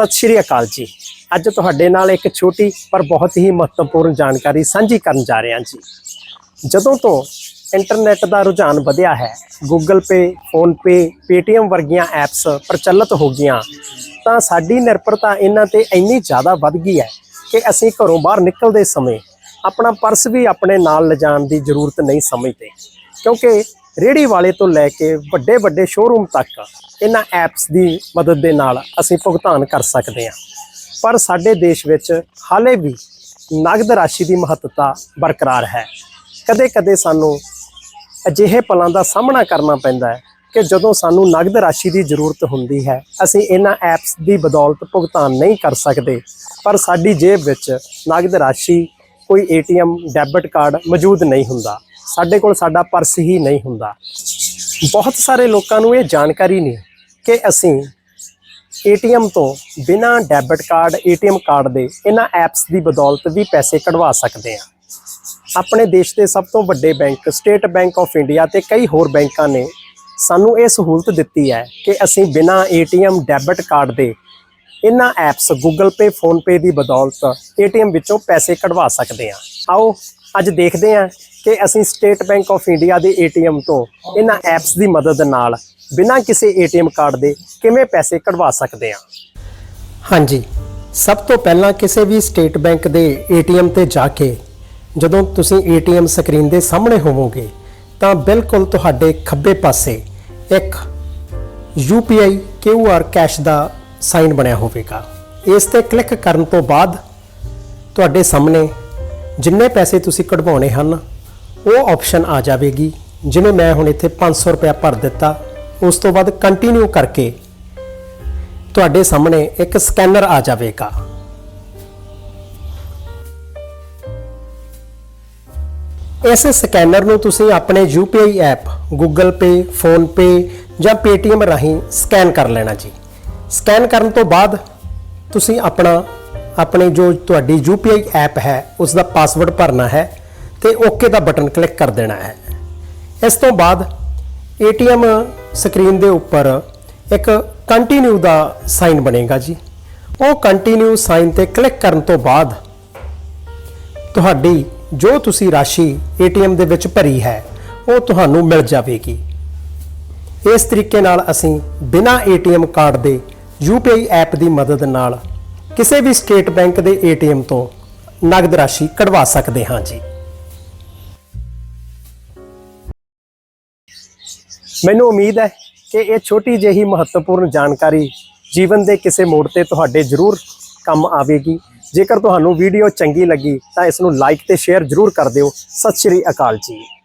ਸਤਿ ਸ਼੍ਰੀ ਅਕਾਲ ਜੀ। ਅੱਜ ਤੁਹਾਡੇ ਨਾਲ ਇੱਕ ਛੋਟੀ ਪਰ ਬਹੁਤ ਹੀ ਮਹੱਤਵਪੂਰਨ ਜਾਣਕਾਰੀ ਸਾਂਝੀ ਕਰਨ ਜਾ ਰਹੇ ਹਾਂ ਜੀ। ਜਦੋਂ ਤੋਂ ਇੰਟਰਨੈਟ ਦਾ ਰੁਝਾਨ ਵਧਿਆ ਹੈ Google Pay, PhonePe, Paytm ਵਰਗੀਆਂ ਐਪਸ ਪ੍ਰਚਲਿਤ ਹੋ ਗਈਆਂ ਤਾਂ ਸਾਡੀ ਨਿਰਭਰਤਾ ਇਹਨਾਂ ਤੇ ਇੰਨੀ ਜ਼ਿਆਦਾ ਵੱਧ ਗਈ ਹੈ ਕਿ ਅਸੀਂ ਘਰੋਂ ਬਾਹਰ ਨਿਕਲਦੇ ਸਮੇਂ ਆਪਣਾ ਪਰਸ ਵੀ ਆਪਣੇ ਨਾਲ ਲਿਜਾਣ ਦੀ ਜ਼ਰੂਰਤ ਨਹੀਂ ਸਮਝਦੇ। ਕਿਉਂਕਿ ਰੇੜੀ ਵਾਲੇ ਤੋਂ ਲੈ ਕੇ ਵੱਡੇ ਵੱਡੇ ਸ਼ੋਰੂਮ ਤੱਕ ਇਹਨਾਂ ਐਪਸ ਦੀ ਮਦਦ ਦੇ ਨਾਲ ਅਸੀਂ ਭੁਗਤਾਨ ਕਰ ਸਕਦੇ ਹਾਂ। ਪਰ ਸਾਡੇ ਦੇਸ਼ ਵਿੱਚ ਹਾਲੇ ਵੀ ਨਗਦ ਰਾਸ਼ੀ ਦੀ ਮਹੱਤਤਾ ਬਰਕਰਾਰ ਹੈ। ਕਦੇ-ਕਦੇ ਸਾਨੂੰ ਅਜਿਹੇ ਪਲਾਂ ਦਾ ਸਾਹਮਣਾ ਕਰਨਾ ਪੈਂਦਾ ਹੈ ਕਿ ਜਦੋਂ ਸਾਨੂੰ ਨਗਦ ਰਾਸ਼ੀ ਦੀ ਜ਼ਰੂਰਤ ਹੁੰਦੀ ਹੈ, ਅਸੀਂ ਇਹਨਾਂ ਐਪਸ ਦੀ ਬਦੌਲਤ ਭੁਗਤਾਨ ਨਹੀਂ ਕਰ ਸਕਦੇ। ਪਰ ਸਾਡੀ ਜੇਬ ਵਿੱਚ ਨਗਦ ਰਾਸ਼ੀ, ਕੋਈ ਏਟੀਐਮ ਡੈਬਿਟ ਕਾਰਡ ਮੌਜੂਦ ਨਹੀਂ ਹੁੰਦਾ। ਸਾਡੇ ਕੋਲ ਸਾਡਾ ਪਰਸ ਹੀ ਨਹੀਂ ਹੁੰਦਾ। ਬਹੁਤ ਸਾਰੇ ਲੋਕਾਂ ਨੂੰ ਇਹ ਜਾਣਕਾਰੀ ਨਹੀਂ ਕਿ ਅਸੀਂ ਏਟੀਐਮ ਤੋਂ ਬਿਨਾਂ ਡੈਬਿਟ ਕਾਰਡ, ਏਟੀਐਮ ਕਾਰਡ ਦੇ ਇਹਨਾਂ ਐਪਸ ਦੀ ਬਦੌਲਤ ਵੀ ਪੈਸੇ ਕਢਵਾ ਸਕਦੇ ਹਾਂ। ਆਪਣੇ ਦੇਸ਼ ਦੇ ਸਭ ਤੋਂ ਵੱਡੇ bank, State Bank of India ਤੇ ਕਈ ਹੋਰ ਬੈਂਕਾਂ ਨੇ ਸਾਨੂੰ ਇਹ ਸਹੂਲਤ ਦਿੱਤੀ ਹੈ ਕਿ ਅਸੀਂ ਬਿਨਾਂ ਏਟੀਐਮ ਡੈਬਿਟ ਕਾਰਡ ਦੇ ਇਹਨਾਂ ਐਪਸ Google Pay PhonePe ਦੀ ਬਦੌਲਤ ਏਟੀਐਮ ਵਿੱਚੋਂ ਪੈਸੇ ਕਢਵਾ ਸਕਦੇ ਹਾਂ। ਆਓ ਅੱਜ ਦੇਖਦੇ ਹਾਂ ਕਿ ਅਸੀਂ ਸਟੇਟ ਬੈਂਕ ਆਫ ਇੰਡੀਆ ਦੇ ਏਟੀਐਮ ਤੋਂ ਇਹਨਾਂ ਐਪਸ ਦੀ ਮਦਦ ਨਾਲ ਬਿਨਾਂ ਕਿਸੇ ਏਟੀਐਮ ਕਾਰਡ ਦੇ ਕਿਵੇਂ ਪੈਸੇ ਕਢਵਾ ਸਕਦੇ ਹਾਂ। ਹਾਂਜੀ, ਸਭ ਤੋਂ ਪਹਿਲਾਂ ਕਿਸੇ ਵੀ ਸਟੇਟ ਬੈਂਕ ਦੇ ਏਟੀਐਮ ਤੇ ਜਾ ਕੇ ਜਦੋਂ ਤੁਸੀਂ ਏਟੀਐਮ ਸਕਰੀਨ ਦੇ ਸਾਹਮਣੇ ਹੋਵੋਗੇ ਤਾਂ ਬਿਲਕੁਲ ਤੁਹਾਡੇ ਖੱਬੇ ਪਾਸੇ ਇੱਕ UPI QR ਕੈਸ਼ ਦਾ ਸਾਈਨ ਬਣਿਆ ਹੋਵੇਗਾ। ਇਸ ਤੇ ਕਲਿੱਕ ਕਰਨ ਤੋਂ ਬਾਅਦ ਤੁਹਾਡੇ ਸਾਹਮਣੇ ਜਿੰਨੇ ਪੈਸੇ ਤੁਸੀਂ ਕਢਵਾਉਣੇ ਹਨ ਉਹ ਆਪਸ਼ਨ ਆ ਜਾਵੇਗੀ ਜਿਵੇਂ ਮੈਂ ਹੁਣ ਇੱਥੇ 500 ਰੁਪਇਆ ਭਰ ਦਿੱਤਾ। ਉਸ ਤੋਂ ਬਾਅਦ ਕੰਟੀਨਿਊ ਕਰਕੇ ਤੁਹਾਡੇ ਸਾਹਮਣੇ ਇੱਕ ਸਕੈਨਰ ਆ ਜਾਵੇਗਾ। ਇਸ ਸਕੈਨਰ ਨੂੰ ਤੁਸੀਂ ਆਪਣੇ UPI app Google Pay, PhonePe ਜਾਂ Paytm ਰਾਹੀਂ ਸਕੈਨ ਕਰ ਲੈਣਾ ਜੀ। ਸਕੈਨ ਕਰਨ ਤੋਂ ਬਾਅਦ ਤੁਸੀਂ ਆਪਣਾ ਆਪਣੇ ਜੋ ਤੁਹਾਡੀ UPI ਐਪ ਹੈ ਉਸ ਦਾ ਪਾਸਵਰਡ ਭਰਨਾ ਹੈ ਤੇ ਓਕੇ ਦਾ ਬਟਨ ਕਲਿੱਕ ਕਰ ਦੇਣਾ ਹੈ। ਇਸ ਤੋਂ ਬਾਅਦ ATM ਸਕਰੀਨ ਦੇ ਉੱਪਰ ਇੱਕ ਕੰਟੀਨਿਊ ਦਾ ਸਾਈਨ ਬਣੇਗਾ ਜੀ। ਉਹ ਕੰਟੀਨਿਊ ਸਾਈਨ ਤੇ ਕਲਿੱਕ ਕਰਨ ਤੋਂ ਬਾਅਦ ਤੁਹਾਡੀ ਜੋ ਤੁਸੀਂ ਰਾਸ਼ੀ ATM ਦੇ ਵਿੱਚ ਭਰੀ ਹੈ, ਉਹ ਤੁਹਾਨੂੰ ਮਿਲ ਜਾਵੇਗੀ। ਇਸ ਤਰੀਕੇ ਨਾਲ ਅਸੀਂ ਬਿਨਾਂ ATM ਕਾਰਡ ਦੇ UPI ਐਪ ਦੀ ਮਦਦ ਨਾਲ ਕਿਸੇ ਵੀ ਸਟੇਟ ਬੈਂਕ ਦੇ ATM ਤੋਂ ਨਗਦ ਰਾਸ਼ੀ ਕਢਵਾ ਸਕਦੇ ਹਾਂ ਜੀ। ਮੈਨੂੰ ਉਮੀਦ ਹੈ ਕਿ ਇਹ ਛੋਟੀ ਜਿਹੀ ਮਹੱਤਵਪੂਰਨ ਜਾਣਕਾਰੀ ਜੀਵਨ ਦੇ ਕਿਸੇ ਮੋੜ ਤੇ ਤੁਹਾਡੇ ਜ਼ਰੂਰ ਕੰਮ ਆਵੇਗੀ। ਜੇਕਰ ਤੁਹਾਨੂੰ ਵੀਡੀਓ ਚੰਗੀ ਲੱਗੀ ਤਾਂ ਇਸ ਨੂੰ ਲਾਈਕ ਤੇ ਸ਼ੇਅਰ ਜ਼ਰੂਰ ਕਰ ਦਿਓ। ਸਤਿ ਸ਼੍ਰੀ ਅਕਾਲ ਜੀ।